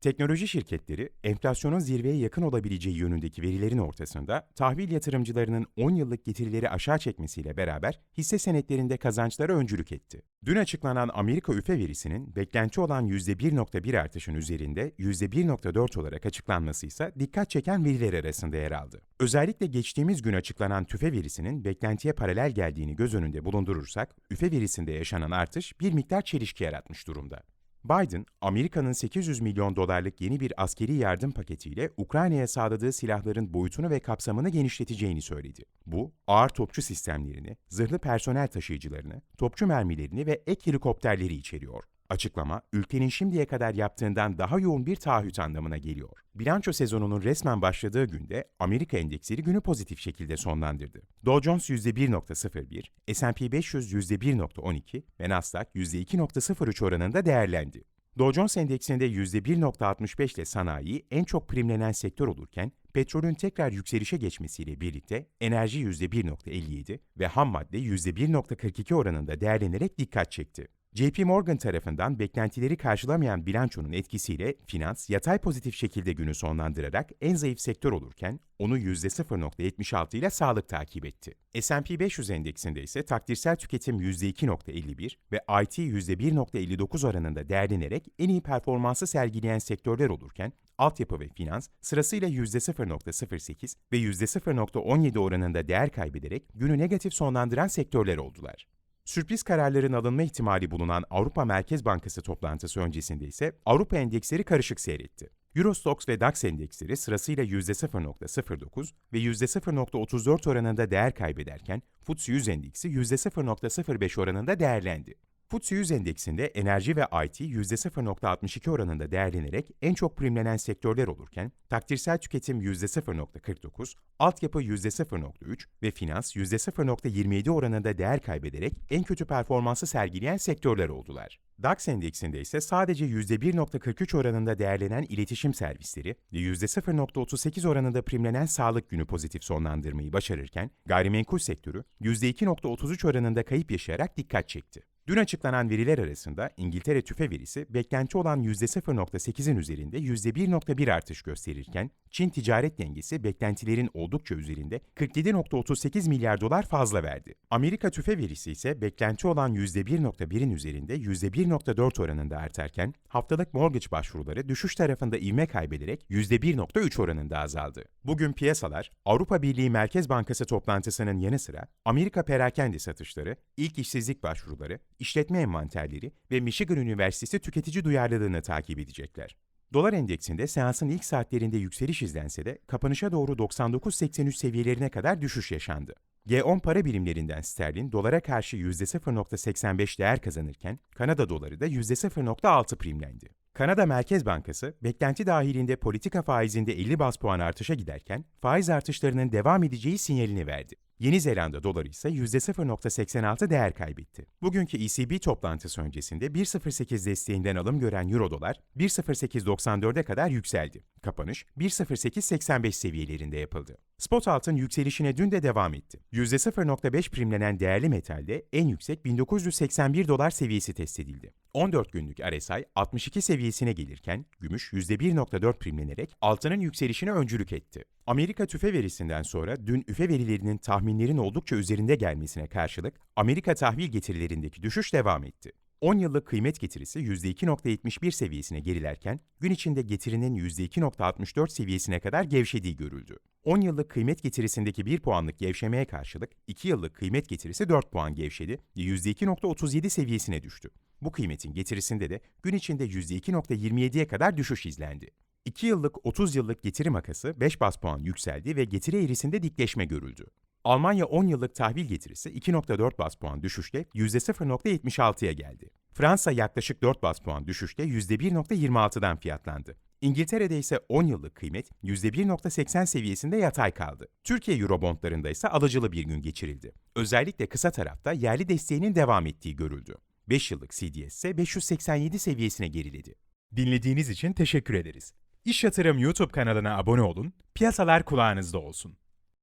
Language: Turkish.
Teknoloji şirketleri, enflasyonun zirveye yakın olabileceği yönündeki verilerin ortasında tahvil yatırımcılarının 10 yıllık getirileri aşağı çekmesiyle beraber hisse senetlerinde kazançlara öncülük etti. Dün açıklanan Amerika üfe verisinin beklenti olan %1.1 artışın üzerinde %1.4 olarak açıklanması ise dikkat çeken veriler arasında yer aldı. Özellikle geçtiğimiz gün açıklanan tüfe verisinin beklentiye paralel geldiğini göz önünde bulundurursak, üfe verisinde yaşanan artış bir miktar çelişki yaratmış durumda. Biden, Amerika'nın 800 milyon dolarlık yeni bir askeri yardım paketiyle Ukrayna'ya sağladığı silahların boyutunu ve kapsamını genişleteceğini söyledi. Bu, ağır topçu sistemlerini, zırhlı personel taşıyıcılarını, topçu mermilerini ve ek helikopterleri içeriyor. Açıklama, ülkenin şimdiye kadar yaptığından daha yoğun bir taahhüt anlamına geliyor. Bilanço sezonunun resmen başladığı günde Amerika endeksleri günü pozitif şekilde sonlandırdı. Dow Jones %1.01, S&P 500 %1.12 ve Nasdaq %2.03 oranında değerlendi. Dow Jones endeksinde %1.65 ile sanayi en çok primlenen sektör olurken, petrolün tekrar yükselişe geçmesiyle birlikte enerji %1.57 ve ham madde %1.42 oranında değerlenerek dikkat çekti. JP Morgan tarafından beklentileri karşılamayan bilançonun etkisiyle finans yatay pozitif şekilde günü sonlandırarak en zayıf sektör olurken onu %0.76 ile sağlık takip etti. S&P 500 endeksinde ise takdirsel tüketim %2.51 ve IT %1.59 oranında değerlenerek en iyi performansı sergileyen sektörler olurken altyapı ve finans sırasıyla %0.08 ve %0.17 oranında değer kaybederek günü negatif sonlandıran sektörler oldular. Sürpriz kararların alınma ihtimali bulunan Avrupa Merkez Bankası toplantısı öncesinde ise Avrupa endeksleri karışık seyretti. Eurostox ve DAX endeksleri sırasıyla %0.09 ve %0.34 oranında değer kaybederken FTSE 100 endeksi %0.05 oranında değerlendi. FTSE 100 endeksinde enerji ve IT %0.62 oranında değerlenerek en çok primlenen sektörler olurken, takdirsel tüketim %0.49, altyapı %0.3 ve finans %0.27 oranında değer kaybederek en kötü performansı sergileyen sektörler oldular. DAX endeksinde ise sadece %1.43 oranında değerlenen iletişim servisleri ve %0.38 oranında primlenen sağlık günü pozitif sonlandırmayı başarırken, gayrimenkul sektörü %2.33 oranında kayıp yaşayarak dikkat çekti. Dün açıklanan veriler arasında İngiltere tüfe verisi beklenti olan %0.8'in üzerinde %1.1 artış gösterirken, Çin ticaret dengesi beklentilerin oldukça üzerinde 47.38 milyar dolar fazla verdi. Amerika tüfe verisi ise beklenti olan %1.1'in üzerinde %1.4 oranında artarken, haftalık mortgage başvuruları düşüş tarafında ivme kaybederek %1.3 oranında azaldı. Bugün piyasalar, Avrupa Birliği Merkez Bankası toplantısının yanı sıra Amerika perakende satışları, ilk işsizlik başvuruları, işletme envanterleri ve Michigan Üniversitesi tüketici duyarlılığını takip edecekler. Dolar endeksinde seansın ilk saatlerinde yükseliş izlense de kapanışa doğru 99.83 seviyelerine kadar düşüş yaşandı. G10 para birimlerinden sterlin dolara karşı %0.85 değer kazanırken Kanada doları da %0.6 primlendi. Kanada Merkez Bankası, beklenti dahilinde politika faizinde 50 bas puan artışa giderken, faiz artışlarının devam edeceği sinyalini verdi. Yeni Zelanda doları ise %0.86 değer kaybetti. Bugünkü ECB toplantısı öncesinde 1.08 desteğinden alım gören Euro dolar 1.0894'e kadar yükseldi. Kapanış 1.0885 seviyelerinde yapıldı. Spot altın yükselişine dün de devam etti. %0.5 primlenen değerli metalde en yüksek 1981 dolar seviyesi test edildi. 14 günlük RSI 62 seviyesine gelirken gümüş %1.4 primlenerek altının yükselişine öncülük etti. Amerika tüfe verisinden sonra dün üfe verilerinin tahminlerin oldukça üzerinde gelmesine karşılık Amerika tahvil getirilerindeki düşüş devam etti. 10 yıllık kıymet getirisi %2.71 seviyesine gerilerken gün içinde getirinin %2.64 seviyesine kadar gevşediği görüldü. 10 yıllık kıymet getirisindeki 1 puanlık gevşemeye karşılık 2 yıllık kıymet getirisi 4 puan gevşedi ve %2.37 seviyesine düştü. Bu kıymetin getirisinde de gün içinde %2.27'ye kadar düşüş izlendi. 2 yıllık 30 yıllık getiri makası 5 bas puan yükseldi ve getiri eğrisinde dikleşme görüldü. Almanya 10 yıllık tahvil getirisi 2.4 bas puan düşüşle %0.76'ya geldi. Fransa yaklaşık 4 bas puan düşüşle %1.26'dan fiyatlandı. İngiltere'de ise 10 yıllık kıymet %1.80 seviyesinde yatay kaldı. Türkiye Eurobondlarında ise alıcılı bir gün geçirildi. Özellikle kısa tarafta yerli desteğinin devam ettiği görüldü. 5 yıllık CDS ise 587 seviyesine geriledi. Dinlediğiniz için teşekkür ederiz. İş Yatırım YouTube kanalına abone olun, piyasalar kulağınızda olsun.